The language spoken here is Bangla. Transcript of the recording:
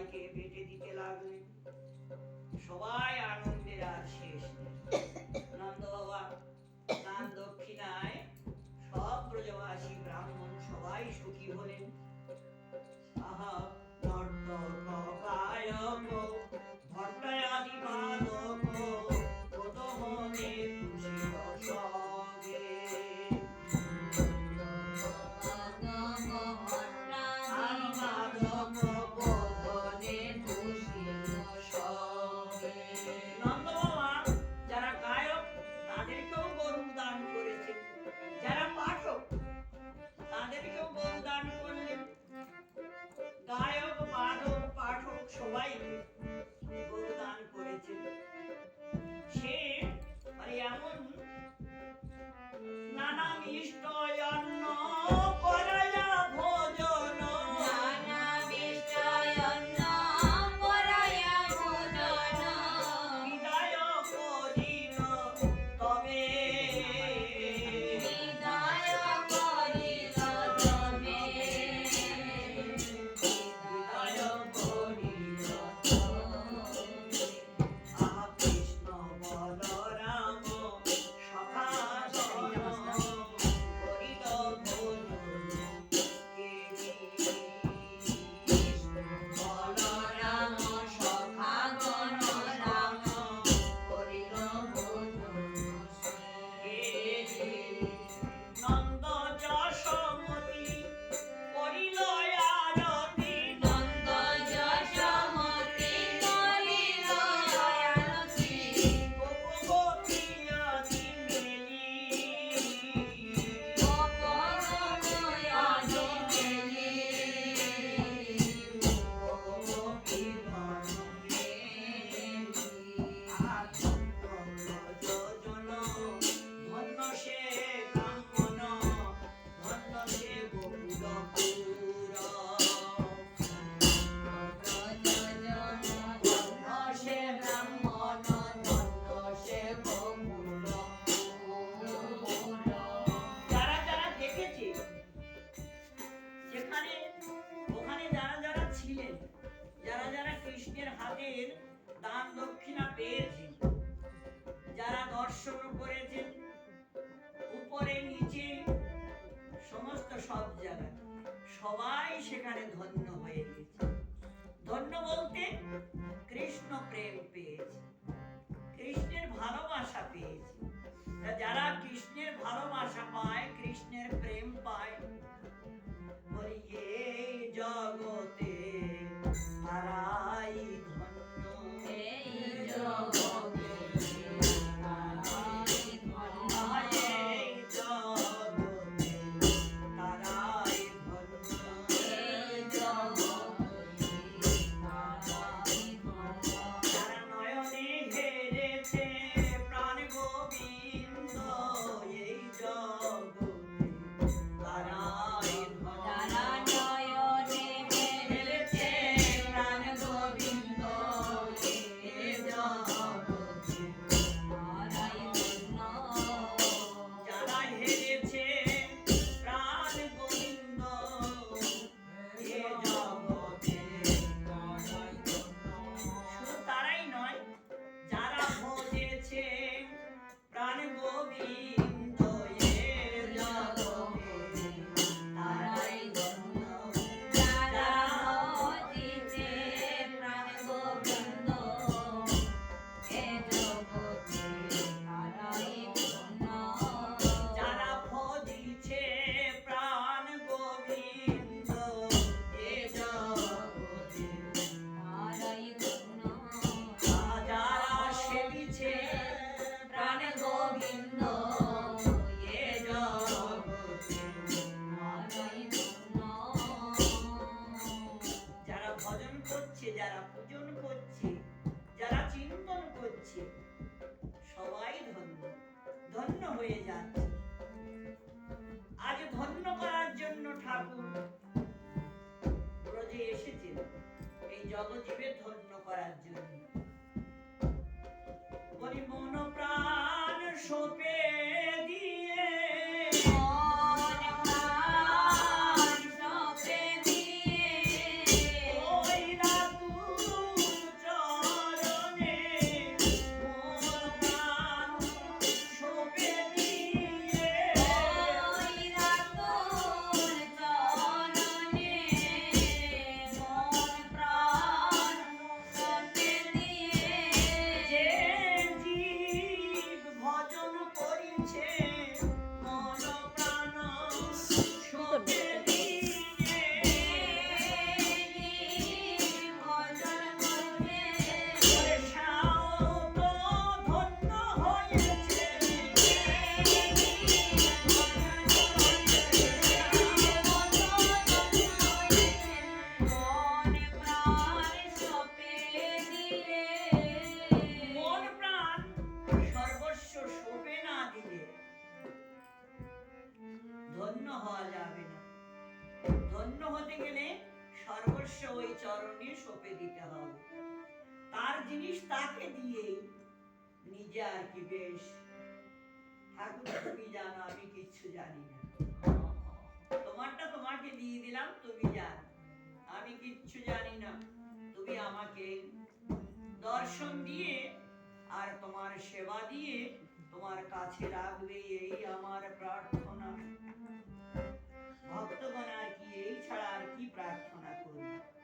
সবাইকে বেটে দিতে লাগলেন। সবাই আনন্দের আর শেষ যারা যারা ছিলেন, যারা যারা কৃষ্ণের হাতের দান দক্ষিণা পেয়েছেন, যারা দর্শন করেছেন, উপরে, নিচে, সমস্ত সব জায়গায়, সবাই সেখানে ধন্য হয়ে Mara ধন্য হয়ে যাচ্ছে গেলে সর্বস্ব ওই চরণে সঁপে দিতে হবে। তার জিনিস তাকে দিয়ে নিজে আর কি বেশ। ঠাকুর তুমি জানো, আমি কিচ্ছু জানি না। তোমারটা তোমাকে দিয়ে দিলাম, তুমি আমি কিচ্ছু জানি না, তুমি আমাকে দর্শন দিয়ে আর তোমার সেবা দিয়ে তোমার কাছে রাখবে এই আমার প্রার্থনা। ভক্তগণ আর chorar aqui para chorar tudo.